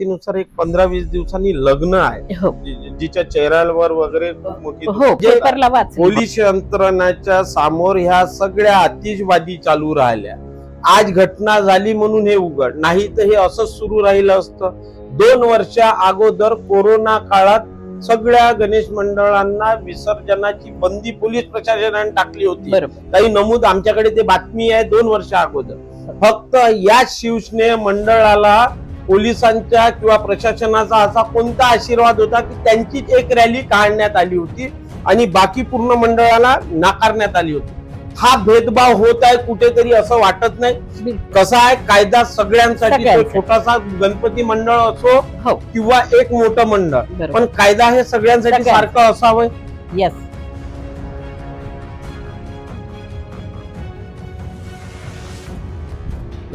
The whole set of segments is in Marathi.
नुसार एक पंधरा वीस दिवसांनी लग्न आहे. हो. जिच्या चेहऱ्यावर वगैरे खूप मोठी हो पेपरला वाच पोलीस यंत्रणाच्या समोर ह्या सगळ्या आतिषबाजी चालू राहिल्या. आज घटना झाली म्हणून हे उघड. नाही तर हे असंच सुरू राहिलं असतं. दोन वर्षा अगोदर कोरोना काळात सगळ्या गणेश मंडळांना विसर्जनाची बंदी पोलीस प्रशासनाने टाकली होती. काही नमूद आमच्याकडे ते बातमी आहे दोन वर्ष अगोदर. फक्त या शिवसेने मंडळाला पोलिसांच्या किंवा प्रशासनाचा असा कोणता आशीर्वाद होता की त्यांचीच एक रॅली काढण्यात आली होती आणि बाकी पूर्ण मंडळाला नाकारण्यात आली होती? हा भेदभाव होत आहे कुठेतरी असं वाटत नाही. कसा आहे कायदा सगळ्यांसाठी. छोटासा गणपती मंडळ असो हो. किंवा एक मोठं मंडळ. पण कायदा हे सगळ्यांसाठी सगळ्यांसाठी. सारखं असावं? येस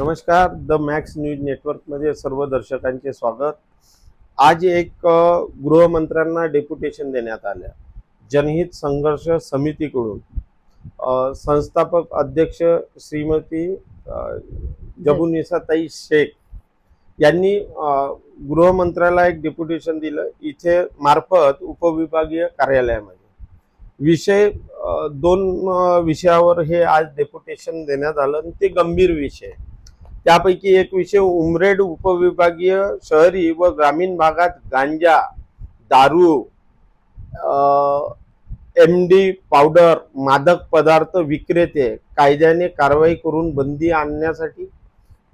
नमस्कार द मॅक्स न्यूज नेटवर्कमध्ये सर्व दर्शकांचे स्वागत. आज एक गृहमंत्र्यांना डेप्युटेशन देण्यात आलं. जनहित संघर्ष समितीकडून संस्थापक अध्यक्ष श्रीमती जबुनिसाताई शेख यांनी गृहमंत्र्याला एक डेप्युटेशन दिलं. इथे मार्फत उपविभागीय कार्यालयामध्ये. विषय दोन विषयावर हे आज डेप्युटेशन देण्यात आलं आणि ते गंभीर विषय त्यापैकी एक विषय उमरेड उपविभागीय शहरी व ग्रामीण भागात गांजा दारू एम डी पावडर मादक पदार्थ विक्रेते कायद्याने कारवाई करून बंदी आणण्यासाठी.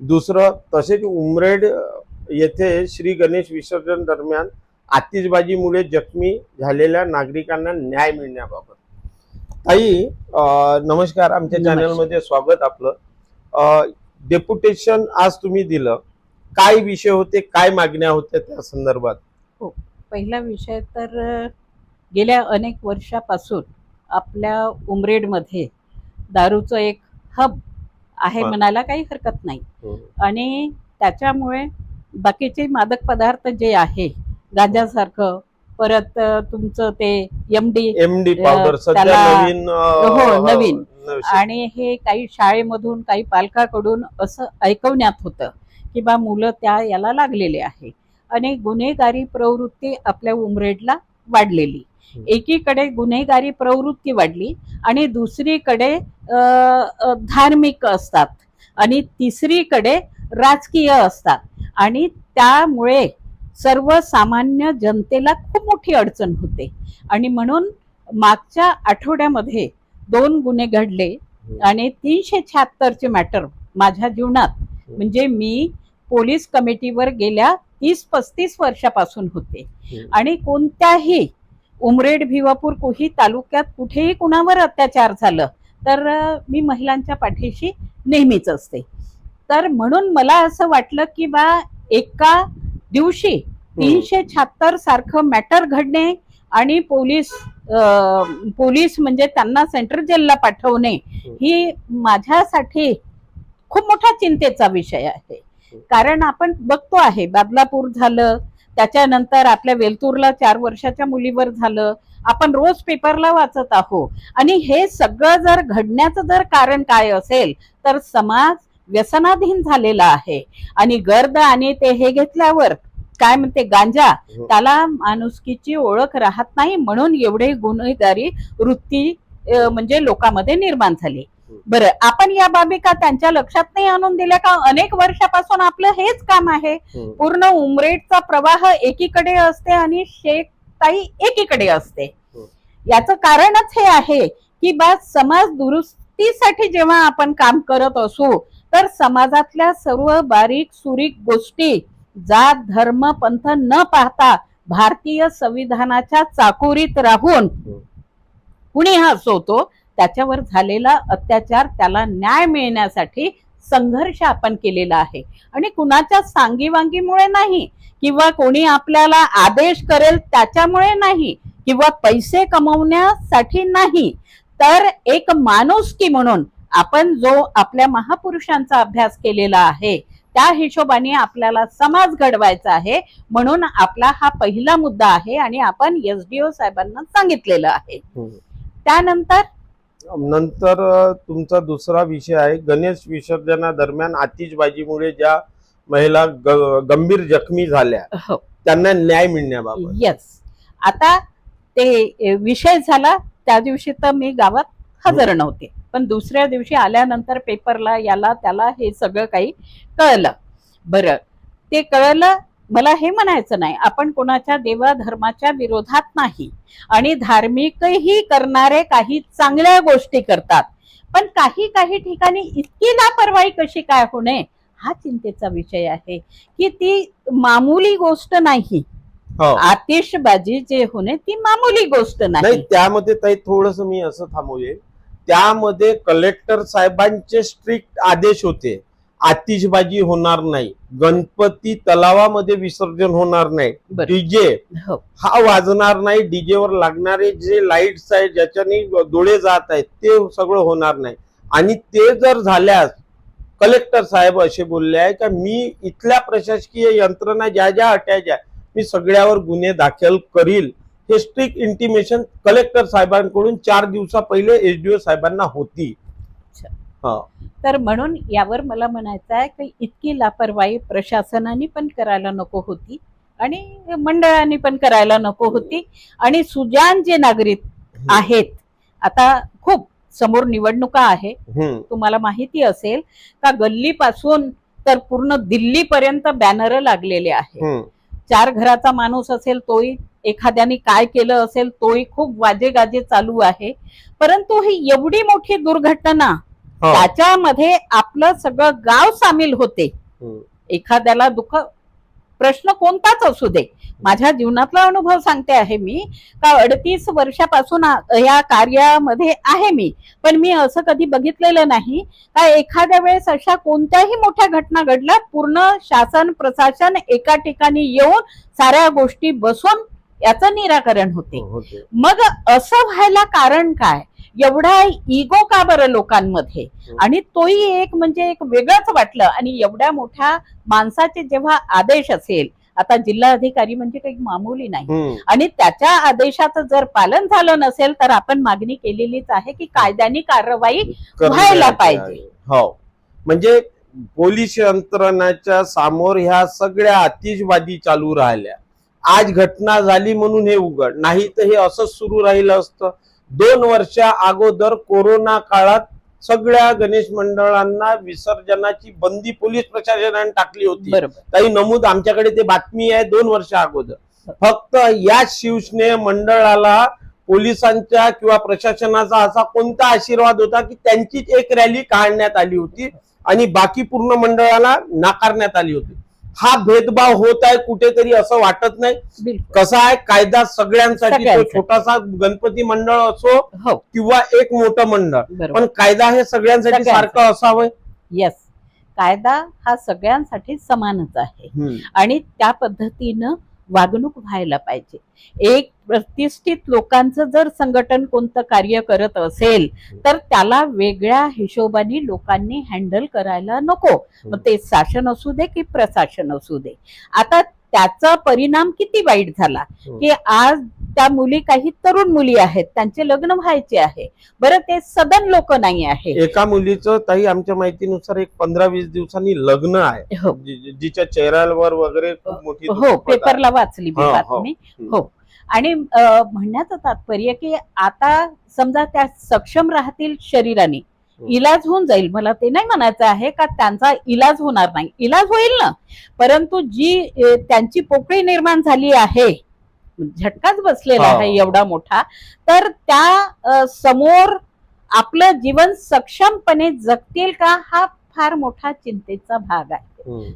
दुसरं तसेच उमरेड येथे श्री गणेश विसर्जन दरम्यान आतिषबाजीमुळे जखमी झालेल्या नागरिकांना न्याय मिळण्याबाबत. ताई नमस्कार. आमच्या. चॅनलमध्ये स्वागत आपलं. डेप्युटेशन आज तुम्ही दिलं. काय विषय होते काय मागण्या होत्या त्या संदर्भात? पहिला विषय तर गेल्या अनेक वर्षापासून आपल्या उमरेडमध्ये दारूचं एक हब आहे हा. म्हणायला काही हरकत नाही. आणि त्याच्यामुळे बाकीचे मादक पदार्थ जे आहे गांजासारखं परत तुमचं ते M D M D powder नवीन हो, नवीन. आणि हे काही शाळेमधून काही पालकाकडून असं ऐकवण्यात होतं की बा मुलं त्या याला लागलेले आहे. आणि गुन्हेगारी प्रवृत्ती आपल्या उमरेडला वाढलेली. एकीकडे गुन्हेगारी प्रवृत्ती वाढली आणि दुसरीकडे धार्मिक असतात आणि तिसरीकडे राजकीय असतात. आणि त्यामुळे सर्वसामान्य जनतेला खूप मोठी अडचण होते. आणि म्हणून मागच्या आठवड्यामध्ये दोन गुन्हे घडले आणि तीनशे शहात्तरचे मॅटर माझ्या जीवनात. म्हणजे मी पोलीस कमिटीवर गेल्या तीस पस्तीस वर्षापासून होते. आणि कोणत्याही उमरेड भिवापूर कुही तालुक्यात कुठेही कुणावर अत्याचार झालं तर मी महिलांच्या पाठीशी नेहमीच असते. तर म्हणून मला असं वाटलं की बा एका दिवशी तीनशे शहात्तर सारखं मॅटर घडणे आणि पोलीस पोलीस म्हणजे त्यांना सेंट्रल जेलला पाठवणे ही. माझ्यासाठी खूप मोठा चिंतेचा विषय आहे. कारण आपण बघतो आहे बदलापूर झालं त्याच्यानंतर आपल्या वेलतूरला चार वर्षाच्या मुलीवर झालं आपण रोज पेपरला वाचत आहोत. आणि हे सगळं जर घडण्याचं जर कारण काय असेल तर समाज व्यसनाधीन झालेला आहे. आणि गर्द आणि ते हे घेतल्यावर काय म्हणते गांजा? त्याला माणुसकीची ओळख राहत नाही म्हणून एवढे गुन्हेगारी वृत्ती म्हणजे लोकांमध्ये निर्माण झाली. बरं आपण या बाबी का त्यांच्या लक्षात नाही आणून दिल्या का? अनेक वर्षापासून आपलं हेच काम आहे. हम्म. पूर्ण उमरेडचा प्रवाह एकीकडे असते आणि शेख ताई एकीकडे असते. हं. याचं कारणच हे आहे की बा समाज दुरुस्तीसाठी जेव्हा आपण काम करत असू तर समाजातल्या सर्व बारीक सुरीक गोष्टी जात धर्म पंथ न पाहता भारतीय संविधानाच्या चाकोरीत राहून कुणी हा असोतो त्याच्यावर झालेला अत्याचार त्याला न्याय मिळण्यासाठी संघर्ष आपण केलेला आहे. आणि कुणाच्या सांगीवांगीमुळे नाही किंवा कोणी आपल्याला आदेश करेल त्याच्यामुळे नाही किंवा पैसे कमवण्यासाठी नाही तर एक माणुसकी म्हणून आपण जो आपल्या महापुरुषांचा अभ्यास केलेला आहे त्या हिशोबाने आपल्याला समाज घडवायचा आहे म्हणून आपला हा पहिला मुद्दा आहे आणि आपण एस डी ओ साहेबांना सांगितलेलं आहे. त्यानंतर? नंतर तुमचा दुसरा विषय आहे गणेश विसर्जनादरम्यान आतिषबाजीमुळे ज्या महिला गंभीर जखमी झाल्या हो. त्यांना न्याय मिळण्याबाबत. येस आता ते विषय झाला त्या दिवशी तर मी गावात हजर नव्हते. पण दुसऱ्या दिवशी आल्यानंतर पेपरला याला त्याला हे सगळं काही कळलं. बरं. ते कळलं मला हे म्हणायचं नाही. आपण कोणाच्या देवा धर्माच्या विरोधात नाही. आणि धार्मिकही करणारे काही चांगल्या गोष्टी करतात. पण काही काही ठिकाणी इतकी लापरवाही कशी काय होणे? हा चिंतेचा विषय आहे. की ती मामूली गोष्ट नाही. हो. आतिषबाजी जे होणे ती मामूली गोष्ट नाही. त्यामध्ये ताई थोडस मी असं थांबवूये त्यामध्ये कलेक्टर साहेबांचे स्ट्रिक्ट आदेश होते. आतिषबाजी होणार नाही. गणपती तलावामध्ये विसर्जन होणार नाही. डीजे हो. हा वाजणार नाही. डीजेवर लागणारे जे लाईट्स आहेत ज्याच्याने डोळे जात आहेत ते सगळं होणार नाही. आणि ते जर झाल्यास कलेक्टर साहेब असे बोलले आहे का मी इथल्या प्रशासकीय यंत्रणा ज्या ज्या अट्या ज्या मी सगळ्यावर गुन्हे दाखल करील. हे स्ट्रिक्ट इंटिमेशन कलेक्टर साहेबांकडून चार दिवसा पहिले एसडीओ साहेबांना होती. अच्छा. हा. तर म्हणून यावर मला म्हणायचं आहे की इतकी लापरवाही प्रशासनाने पण करायला नको होती आणि मंडळाने पण करायला नको होती. आणि सुजान जे नागरिक आहेत आता खूप समोर निवडणुका आहे. तुम्हाला माहिती असेल का गल्लीपासून तर पूर्ण दिल्लीपर्यंत बॅनर लागलेले आहे चार घराचा माणूस असेल तोही एखाद्याने काय केलं असेल तोही खूप वाजे गाजे चालू आहे परंतु ही एवढी मोठी दुर्घटना हो. त्याच्यामध्ये आपलं सगळं गाव सामील होते. एखाद्याला दुःख प्रश्न कोणताच असू दे माझ्या जीवनातला अनुभव सांगते आहे मी का अडतीस वर्षापासून या कार्यामध्ये आहे मी पण मी असं कधी बघितलेलं नाही का एखाद्या वेळेस अशा कोणत्याही मोठ्या घटना घडल्या पूर्ण शासन प्रशासन एका ठिकाणी येऊन साऱ्या गोष्टी बसून याचं निराकरण होते. होते. मग असं व्हायला कारण काय? एवढा इगो का बरं लोकांमध्ये? हम्म. आणि तोही एक म्हणजे एक वेगळंच वाटलं. आणि एवढ्या मोठ्या माणसाचे जेव्हा आदेश असेल आता जिल्हा अधिकारी म्हणजे काही मामूली नाही. आणि त्याच्या आदेशाचं जर पालन झालं नसेल तर आपण मागणी केलेलीच आहे की कायद्याने कारवाई व्हायला पाहिजे. हो. म्हणजे पोलीस यंत्रणाच्या समोर ह्या सगळ्या आतिषबाजी चालू राहिल्या. आज घटना झाली म्हणून हे उघड. नाही तर हे असंच सुरू राहिलं असतं. दोन वर्षा अगोदर कोरोना काळात सगळ्या गणेश मंडळांना विसर्जनाची बंदी पोलीस प्रशासनाने टाकली होती. काही नमूद आमच्याकडे ते बातमी आहे दोन वर्ष अगोदर. फक्त या शिवसेने मंडळाला पोलिसांच्या किंवा प्रशासनाचा असा कोणता आशीर्वाद होता की त्यांचीच एक रॅली काढण्यात आली होती आणि बाकी पूर्ण मंडळाला नाकारण्यात आली होती. हा भेदभाव होत आहे कुठेतरी असं वाटत नाही. कसा आहे? कायदा सगळ्यांसाठी तो. छोटासा गणपती मंडळ असो हो. किंवा एक मोठं मंडळ. पण कायदा हे सगळ्यांसाठी. सारखं असावं? येस कायदा हा सगळ्यांसाठी समानच आहे. आणि त्या पद्धतीनं वागणूक व्हायला पाहिजे. एक प्रतिष्ठित लोकांचं जर संघटन कोणतं कार्य करत असेल तर त्याला वेगळ्या हिशोबाने लोकांनी हँडल करायला नको. मग ते शासन असू दे की प्रशासन असू दे. आता त्याचा परिणाम किती वाईट झाला की आज त्या मुली काही तरुण मुली आहेत त्यांचे लग्न व्हायचे आहे. बरं ते सदन लोक नाही आहे एका मुलीचं ताई आमच्या माहितीनुसार एक पंधरा वीस दिवसांनी लग्न आहे. हो. जि- जिच्या चेहऱ्यावर वगैरे खूप मोठी हो दुखापत आहे. पेपरला वाचली मी हो, हो. बातमी. हो. आणि अ, म्हणण्याचं तात्पर्य की आता समजा त्या सक्षम राहतील शरीराने हम्म. इलाज होऊन जाईल. मला ते नाही म्हणायचं आहे का त्यांचा इलाज होणार नाही. इलाज होईल ना. परंतु जी अ, त्यांची पोकळी निर्माण झाली आहे झटकाच बसलेला. आहे एवढा मोठा तर त्या समोर आपलं जीवन सक्षमपणे जगतील का हा फार मोठा चिंतेचा भाग आहे.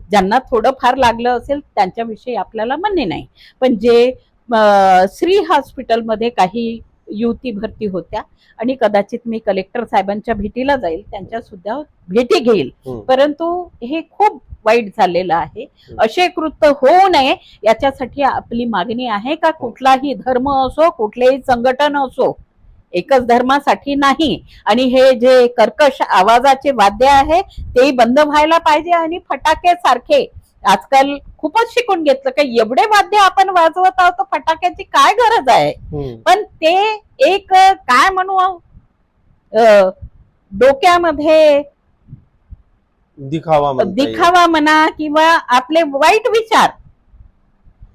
ज्यांना थोडं फार लागलं असेल त्यांच्याविषयी आपल्याला म्हणणे नाही पण जे श्री हॉस्पिटलमध्ये काही युवती भरती होत्या आणि कदाचित मी कलेक्टर साहेबांच्या भेटीला जाईल त्यांच्या सुद्धा भेटी घेईल. परंतु हे खूप वाईट झालेलं आहे. असे कृत्य होऊ नये याच्यासाठी आपली मागणी आहे का? कुठलाही धर्म असो कुठलेही संघटन असो एकच धर्मासाठी नाही. आणि हे जे कर्कश आवाजाचे वाद्य आहे तेही बंद व्हायला पाहिजे आणि फटाके सारखे. आजकाल खूपच शिकून घेतलं का एवढे वाद्य आपण वाजवत आहोत फटाक्याची काय गरज आहे? हम्म. पण ते एक काय म्हणू अ, डोक्यामध्ये दिखावा म्हणता येईल. दिखावा म्हणा किंवा आपले वाईट विचार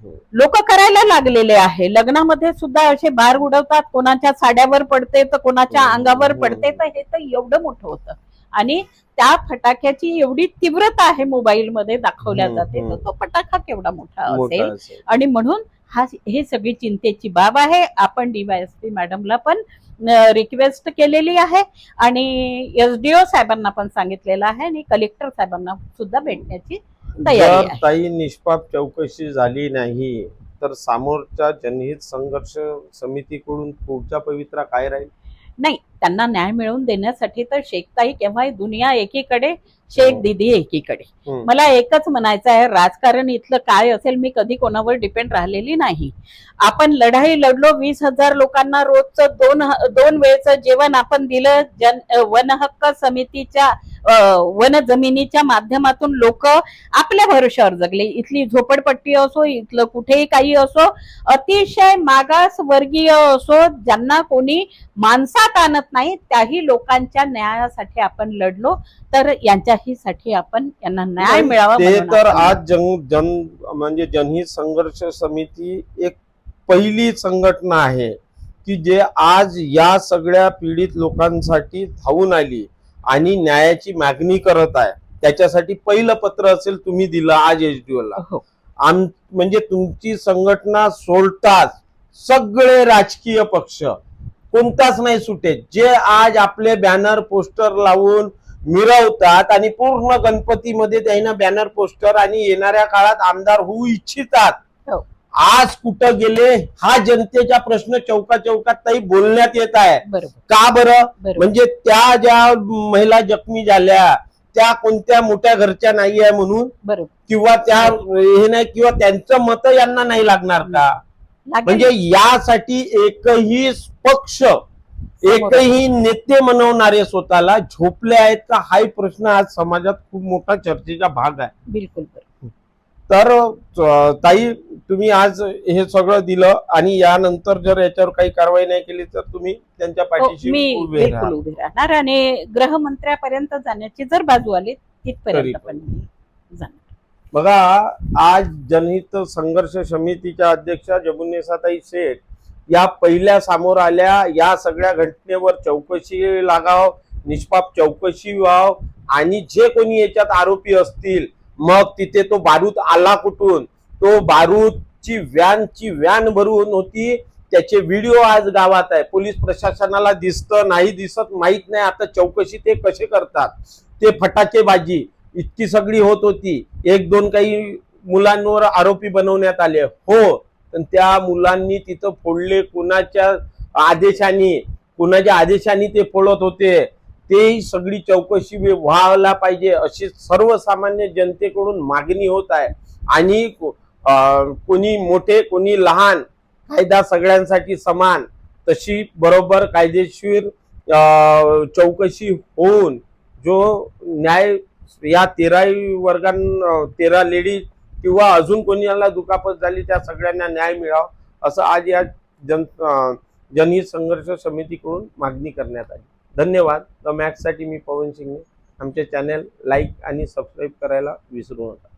हो. लोक करायला लागलेले आहे लग्नामध्ये सुद्धा असे बार उडवतात कोणाच्या साड्यावर पडते तर कोणाच्या हो, अंगावर हो. पडते तर हे तर एवढं मोठं होतं आणि त्या फटाक्याची एवढी तीव्रता आहे मोबाईल मध्ये दाखवल्या हम्म, जाते तर हम्म. तो फटाका केवढा मोठा मोठा असेल असेल. आणि म्हणून हा हे सगळी चिंतेची बाब आहे आपण डीवायएसपी मॅडमला पण रिक्वेस्ट केलेली आहे आणि एसडीओ साहेबांना पण सांगितलेलं आहे आणि कलेक्टर साहेबांना सुद्धा भेटण्याची तयारी जर आहे. ताई निष्पाप चौकशी झाली नाही तर समोरच्या जनहित संघर्ष समितीकडून पुढचा पवित्रा काय राहील नाही त्यांना न्याय मिळवून देण्यासाठी तर शेखताई केव्हा दुनिया एकीकडे शेख हो. दिदी एकीकडे हम्म. मला एकच म्हणायचं आहे राजकारण इथलं काय असेल मी कधी कोणावर डिपेंड राहिलेली नाही आपण लढाई लढलो वीस हजार लोकांना रोजचं दोन दोन वेळचं जेवण आपण दिलं जन वन हक्क समितीच्या वन जमिनीच्या माध्यमातून लोक आपल्या भरोश्यावर जगले. इथली झोपडपट्टी असो इथलं कुठेही काही असो अतिशय मागास वर्गीय असो ज्यांना कोणी माणसात आणत नाही त्याही लोकांच्या न्यायासाठी आपण लढलो. तर यांच्याही साठी आपण यांना न्याय मिळावा ते तर आज जन जन म्हणजे जनहित संघर्ष समिती एक पहिली संघटना आहे की जे आज या सगळ्या पीडित लोकांसाठी धावून आली. आणि न्यायाची मागणी करत आहे त्याच्यासाठी पहिलं पत्र असेल तुम्ही दिलं आज एचडीओ ला हो. आम म्हणजे तुमची संघटना सोडताच सगळे राजकीय पक्ष कोणताच नाही सुटे जे आज आपले बॅनर पोस्टर लावून मिरवतात आणि पूर्ण गणपतीमध्ये त्यांना बॅनर पोस्टर आणि येणाऱ्या काळात आमदार होऊ इच्छितात हो. आज कुठं गेले हा जनतेचा प्रश्न चौका चौकात ताई बोलण्यात येत आहे. का बरं? म्हणजे त्या ज्या महिला जखमी झाल्या त्या कोणत्या मोठ्या घरच्या नाही आहे म्हणून? किंवा त्या हे नाही किंवा त्यांचं मत यांना नाही लागणार का. म्हणजे यासाठी एकही पक्ष एकही नेते म्हणवणारे स्वतःला झोपले आहेत का? हाही प्रश्न आज समाजात खूप मोठा चर्चेचा भाग आहे. बिलकुल तर ताई तुम्ही आज हे सगळं दिलं आणि यानंतर जर याच्यावर काही कारवाई नाही केली तर तुम्ही त्यांच्या हो, पाठीशी उभे राहणार आणि गृहमंत्र्यापर्यंत जाण्याची जर बाजू आली तिथपर्यंत पण. जाणार. बघा आज जनहित संघर्ष समितीच्या अध्यक्षा जमुनेसाताई शेख या पहिल्या समोर आल्या. या सगळ्या घटनेवर चौकशी लागाव निष्पाप चौकशी व्हाव आणि जे कोणी याच्यात आरोपी असतील मग तिथे तो बारूद आला कुठून? तो बारूदची व्हॅनची व्हॅन भरून होती. त्याचे व्हिडिओ आज गावात आहे. पोलीस प्रशासनाला दिसतं नाही दिसत माहीत नाही आता चौकशी ते कसे करतात. ते फटाकेबाजी इतकी सगळी होत होती. एक दोन काही मुलांवर आरोपी बनवण्यात आले. हो पण त्या मुलांनी तिथं फोडले. कुणाच्या आदेशाने कुणाच्या आदेशाने ते फोडत होते. ते सगळी चौकशी व्हायला पाहिजे अशी सर्वसामान्य जनतेकडून मागणी होत आहे. आणि कोणी मोठे कोणी लहान कायदा सगळ्यांसाठी समान तशी बरोबर कायदेशीर चौकशी होऊन जो न्याय या तेरा वर्गां तेरा लेडीज किंवा अजून कोणाला दुखापत झाली त्या सगळ्यांना न्याय मिळावा असं आज या जन जनहित संघर्ष समितीकडून मागणी करण्यात आली. धन्यवाद. द मॅक्ससाठी मी पवन सिंगे आमचे चॅनल लाईक आणि सबस्क्राईब करायला विसरू नका.